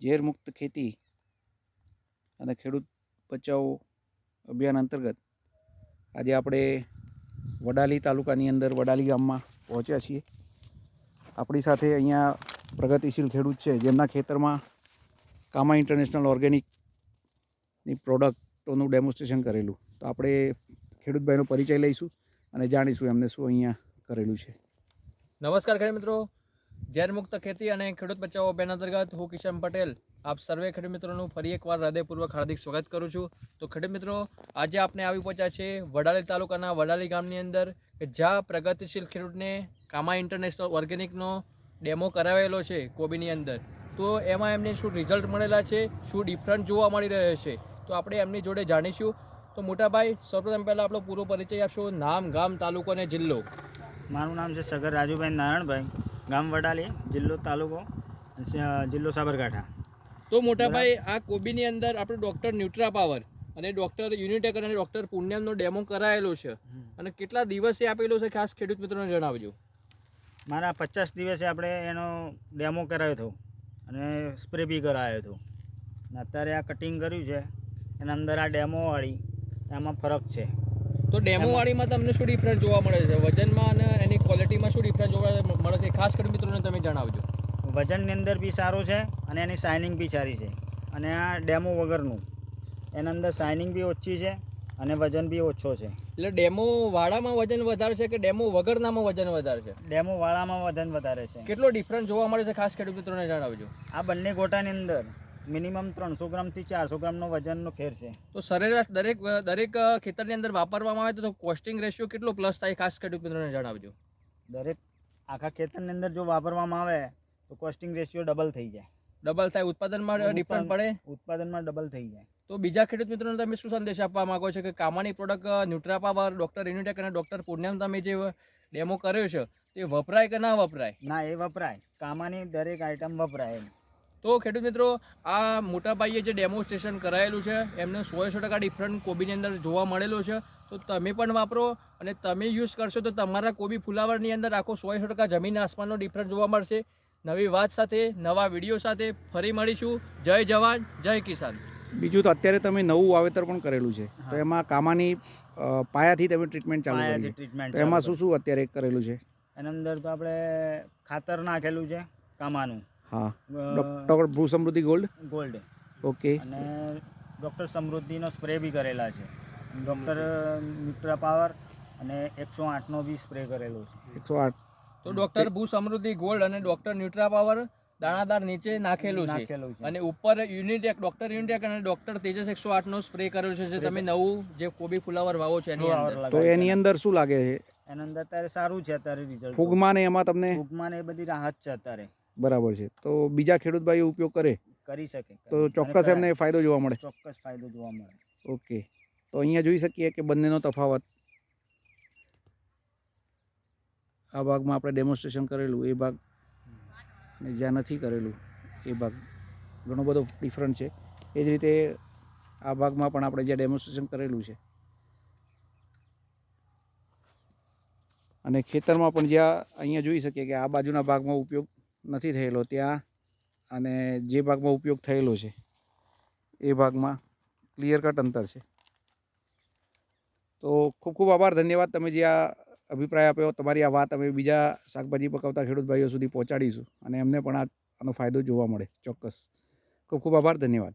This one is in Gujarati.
ઝેરમુક્ત ખેતી અને ખેડૂત બચાવો અભિયાન અંતર્ગત આજે આપણે વડાલી તાલુકાની અંદર વડાલી ગામમાં પહોંચ્યા છીએ. આપણી સાથે અહીંયા પ્રગતિશીલ ખેડૂત છે, જેમના ખેતરમાં કામા ઇન્ટરનેશનલ ઓર્ગેનિકની પ્રોડક્ટોનું ડેમોન્સ્ટ્રેશન કરેલું. તો આપણે ખેડૂતભાઈનો પરિચય લઈશું અને જાણીશું એમને શું અહીંયા કરેલું છે. નમસ્કાર ખેડૂત મિત્રો. ઝેર મુક્ત ખેતી અને ખેડૂત બચાવો અભિયાન અંતર્ગત હું કિશન પટેલ. આપ સર્વે ખેડૂત મિત્રોનું ફરી એકવાર હૃદયપૂર્વક હાર્દિક સ્વાગત કરું છું. તો ખેડૂત મિત્રો, આજે આપણે આવી પહોંચ્યા છે વડાલી તાલુકાના વડાલી ગામની અંદર કે જ્યાં પ્રગતિશીલ ખેડૂતને કામા ઇન્ટરનેશનલ ઓર્ગેનિકનો ડેમો કરાવેલો છે કોબીની અંદર. તો એમાં એમને શું રિઝલ્ટ મળેલા છે, શું ડિફરન્ટ જોવા મળી રહ્યો છે, તો આપણે એમની જોડે જાણીશું. તો મોટાભાઈ, સૌપ્રથમ પહેલાં આપણો પૂરો પરિચય આપશો. નામ, ગામ, તાલુકો અને જિલ્લો. મારું નામ છે સગર રાજુભાઈ નારાયણભાઈ. ગામ વડાલી જિલ્લો તાલુકો જિલ્લો સાબરકાંઠા. તો મોટાભાઈ આ કોબીની અંદર આપણું ડૉક્ટર ન્યુટ્રા પાવર અને ડૉક્ટર યુનિટેક અને ડૉક્ટર પુણ્યમનો ડેમો કરાયેલો છે. અને કેટલા દિવસે આપેલો છે ખાસ ખેડૂત મિત્રોને જણાવજો. મારા પચાસ દિવસે આપણે એનો ડેમો કરાયો હતો અને સ્પ્રે બી કરાયો હતો. અને અત્યારે આ કટિંગ કર્યું છે એના અંદર આ ડેમોવાળી એમાં ફરક છે. તો ડેમો વાળીમાં તમને શું ડિફરન્સ જોવા મળે છે? વજનમાં અને એની ક્વોલિટીમાં શું ડિફરન્સ જોવા મળે છે? ખાસ કરી મિત્રોને તમે જણાવજો. વજનની અંદર બી સારું છે અને એની શાઇનિંગ બી સારી છે. અને આ ડેમો વગરનું. એના અંદર શાઇનિંગ બી ઓછી છે અને વજન બી ઓછો છે. એટલે ડેમો વાળામાં વજન વધારે છે કે ડેમો વગરનામાં વજન વધારે છે? ડેમો વાળામાં વજન વધારે છે. કેટલો ડિફરન્સ જોવા મળે છે? ખાસ ખેડૂત મિત્રોને જણાવજો. આ બંને ગોટાની અંદર. મિનિમમ ત્રણસો ગ્રામથી ચારસો ગ્રામનો વજનનો ફેર છે. તો સરેરાશ દરેક દરેક ખેતરની અંદર વાપરવામાં આવે તો કોસ્ટિંગ રેશિયો કેટલો પ્લસ થાય ખાસ ખેડૂત મિત્રોને જણાવજો. દરેક આખા ખેતરની અંદર જો વાપરવામાં આવે તો કોસ્ટિંગ રેશિયો ડબલ થઈ જાય. ડબલ થાય ઉત્પાદનમાં ડિફરન્ટ પડે? ઉત્પાદનમાં ડબલ થઈ જાય. તો બીજા ખેડૂત મિત્રોને તમે શું સંદેશ આપવા માંગો છો કે કામાની product Nutra power doctor Unitech અને ડૉક્ટર પૂર્ણિમ તમે જે ડેમો કર્યો છે તે વપરાય કે ના વપરાય? ના એ વપરાય. કામાની દરેક આઈટમ વપરાય એમ. તો ખેડૂત મિત્રો આ મોટાભાઈએ જે ડેમોન્સ્ટ્રેશન કરાયેલું છે એમને સો સો ટકા ડિફરન્ટ કોબીની અંદર જોવા મળેલો છે. તો તમે પણ વાપરો અને તમે યુઝ કરશો તો તમારા કોબી ફુલાવરની અંદર આખો સો સો ટકા જમીન આસમાનનો ડિફરન્ટ જોવા મળશે. નવી વાત સાથે નવા વીડિયો સાથે ફરી મળીશું. જય જવાન જય કિસાન. બીજું તો અત્યારે તમે નવું વાવેતર પણ કરેલું છે. તો એમાં કામાની પાયાથી તમે ટ્રીટમેન્ટ ચાલુ ટ્રીટમેન્ટ એમાં શું શું અત્યારે કરેલું છે? એના અંદર તો આપણે ખાતર નાખેલું છે કામાનું. હા. ડોક્ટર ભૂ સમૃદ્ધિ ગોલ્ડ? ગોલ્ડ. ઓકે. અને ડૉક્ટર સમૃદ્ધિનો સ્પ્રે બી કરેલા છે. ડૉક્ટર ન્યુટ્રા પાવર અને એકસો આઠનો બી સ્પ્રે કરેલો છે. એકસો આઠ. તો ડૉક્ટર ભૂ સમૃદ્ધિ ગોલ્ડ અને ડૉક્ટર ન્યુટ્રા પાવર દાણાદાર નીચે નાખેલું છે. છે. અને ઉપર યુનિટેક ડોક્ટર યુનિટેક અને ડોક્ટર તેજસ એકસો આઠ નો સ્પ્રે કર્યો છે જે તમે નવું જે કોબી ફુલાવર વાવો છે એની અંદર. તો એની અંદર શું લાગે છે? એની અંદર અત્યારે સારું છે અત્યારે રિઝલ્ટ ફૂગમાં ને એમાં તમને? ફૂગમાં ને એ બધી રાહત છે અત્યારે. બરાબર છે. તો બીજા ખેડૂત ભાઈ ઉપયોગ કરે? કરી શકે તો ચોક્કસ એમને ફાયદો જોવા મળે. ચોક્કસ ફાયદો જોવા મળે. ઓકે. તો અહીંયા જોઈ શકીએ કે બંનેનો તફાવત. આ ભાગમાં આપણે ડેમોન્સ્ટ્રેશન કરેલું એ ભાગ અને જ્યાં નથી કરેલું એ ભાગ. ઘણો બધો ડિફરન્ટ છે. એ જ રીતે આ ભાગમાં પણ આપણે જ્યાં ડેમોન્સ્ટ્રેશન કરેલું છે. અને ખેતરમાં પણ જ્યાં અહીંયા જોઈ શકીએ કે આ બાજુના ભાગમાં ઉપયોગ નથી થયેલો ત્યાં અને જે ભાગમાં ઉપયોગ થયેલો છે, એ ભાગમાં ક્લિયર કટ અંતર છે. તો ખૂબ ખૂબ આભાર, ધન્યવાદ તમે જે આ અભિપ્રાય આપ્યો. તમારી આ વાત અમે બીજા શાકભાજી પકવતા ખેડૂત ભાઈઓ સુધી પહોંચાડીશું અને એમને પણ આનો ફાયદો જોવા મળે ચોક્કસ. ખૂબ ખૂબ આભાર, ધન્યવાદ.